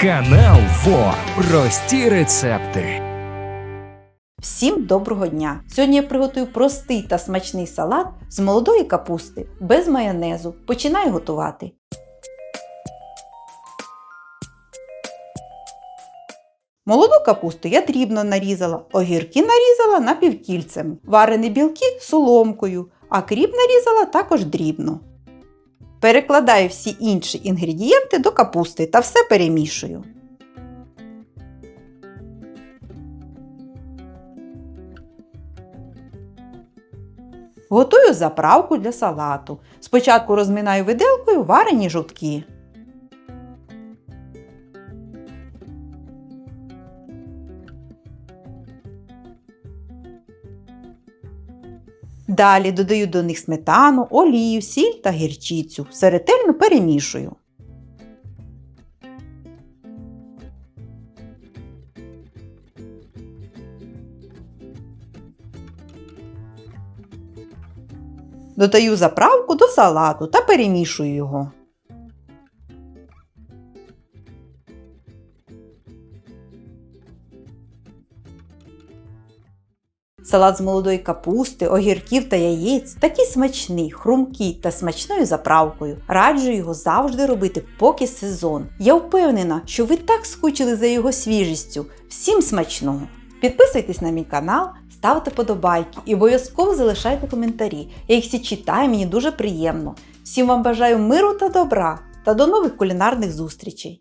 Канал ФО. Прості рецепти. Всім доброго дня! Сьогодні я приготую простий та смачний салат з молодої капусти без майонезу. Починаю готувати. Молоду капусту я дрібно нарізала, огірки нарізала напівкільцями, варені білки соломкою, а кріп нарізала також дрібно. Перекладаю всі інші інгредієнти до капусти та все перемішую. Готую заправку для салату. Спочатку розминаю виделкою варені жовтки. Далі додаю до них сметану, олію, сіль та гірчицю. Все ретельно перемішую. Додаю заправку до салату та перемішую його. Салат з молодої капусти, огірків та яєць такий смачний, хрумкий та смачною заправкою. Раджу його завжди робити, поки сезон. Я впевнена, що ви так скучили за його свіжістю. Всім смачного! Підписуйтесь на мій канал, ставте подобайки і обов'язково залишайте коментарі. Я їх всі читаю, мені дуже приємно. Всім вам бажаю миру та добра та до нових кулінарних зустрічей!